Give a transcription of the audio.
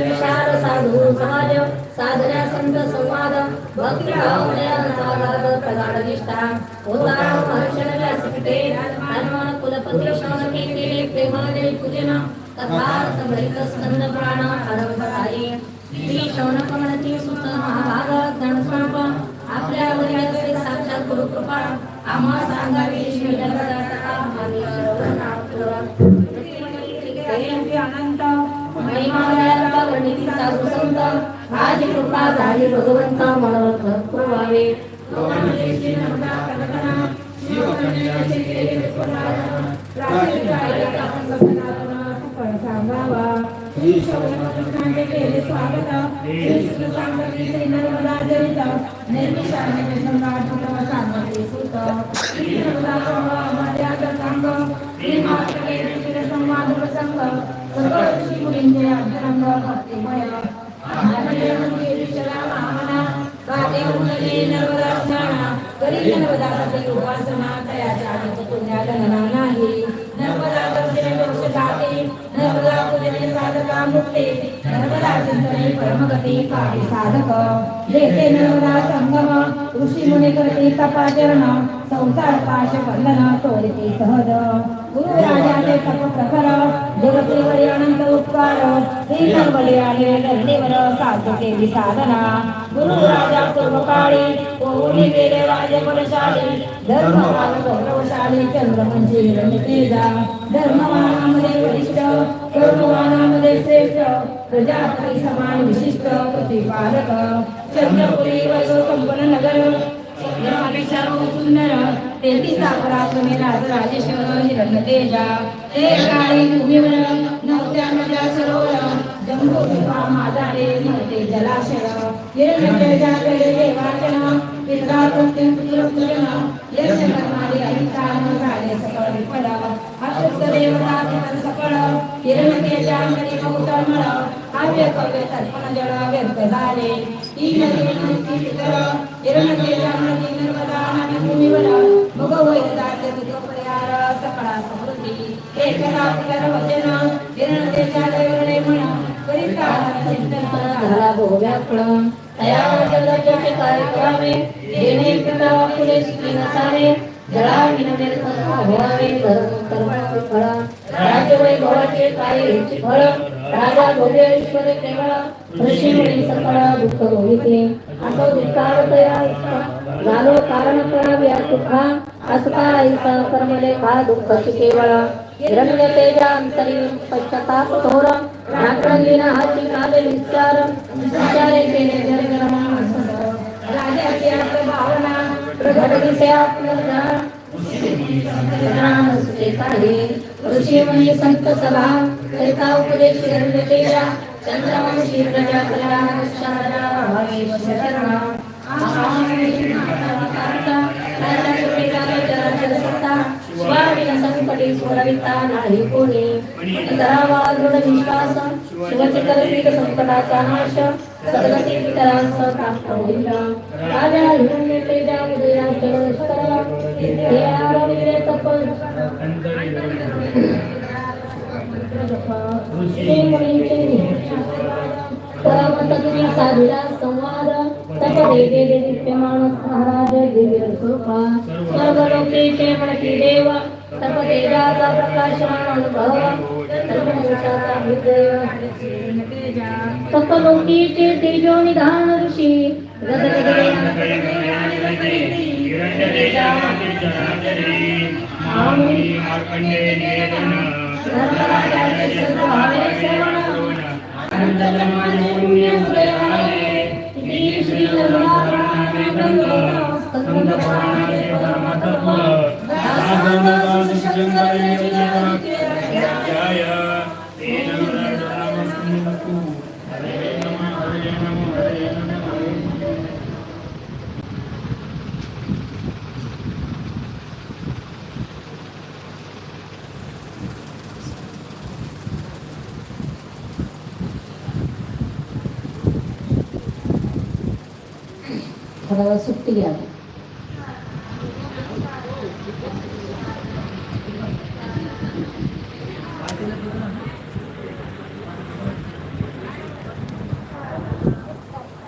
विशाल साधू समाज साधना संत संवाद भक्ती प्रगाढ निष्ठा होता हर्षण व्यासपीठे हनुमान कुलपती केले प्रेमाने पूजन स्कंद श्री शौनक म्हणती सुत गणस्वरूप आपल्या वडिलांचे साक्षात गुरुकृपा. आम्हा सांगावी श्री ತಾಯಿ ಭಗವಂತ ಮನವ ಕೃಪವಾವೆ సంవాద ప్రసంగ సర్వ करी उपासना पुण्या गणना नाही नर्मदा दर्शने नर्मदा पूजने साधका मुक्ते नर्मदा चिंतने परमगती साधक जेते नर्मदा ऋषी मुनी करते तपाचरण संसार पाश बंधन तोरिते सहज. गुरु राजाचे तप प्रखर जगतेवरी अनंत उपकार. श्री नर्मदे आले धरणीवर साधू केली गुरु राजा पूर्वकाळी कोणी गेले राजे बलशाली धर्मवान गौरवशाली चंद्र म्हणजे तेजा धर्मवानामध्ये वरिष्ठ कर्मवानामध्ये श्रेष्ठ. प्रजापती समान विशिष्ट प्रतिपालक. चंद्रपुरी वैभव संपन्न नगर विचारू सुंदर तेहतीसा पराक्रमी राज राजेश्वर हिरण्य तेजा ते काळी भूमीवर नवत्या नद्या सरोवर जंबू विवा माझारे नव्हते जलाशय हिरण्य तेजा केले देवाचन पित्रा कृत्य पुत्र यश कर्मादी अधिकार झाले सकळ विफल अतृप्त देवता सकळ हिरण्य तेजा मरी मौतमळ काव्य कव्य तर्पण जळ व्यर्थ झाले ही नदी नदी पितर हिरण्य तेजा नदी नर्मदा नदी चिंतन झाला भोव्याकुळ तया जगचे काय करावे देणे पिता फुले नसावे. जळा विनवे धर्म कर्म फळ. राज्य वैभवाचे काय हेचे फळ? राजा भोगे ईश्वर केवळ ऋषी मुनी सकळ दुःख होईते असो दुःखार तया झालो कारण करावे दुःखा असता ऐसा का खा केवळ? हिरण्य तेजा पश्चाताप थोर नाकडंगीना हाती विचार विचारे केले जरगरमा राजाची भावना प्रगट दिसे आपलं ज्ञान. काढे ऋषी मुनी संत सभा. करिता उपदेश हिरण्य तेजा चंद्रवंशी प्रजा कल्याण शरण संकटी स्वरविता नाही कोणी करावा दृढ विश्वास शिवचे कल्पित संकटाचा नाश सदगती पितरांचा प्राप्त होईल राजा उदया हे आरोग्य तप हे मुनींचे परमत तुम्ही साधूला संवाद तप देगे दे दिप्यमान महाराज दिव्य कृपा सर्व लोकेचे देव तप तेजाचा प्रकाशमान अनुभव सर्वमोक्षाचा हृदय तप लोकीचे तेजो निधान ऋषी गगनगगने धर्मराजाचे सर्व भावे श्रवण थोडा वेळ सुट्टी घ्या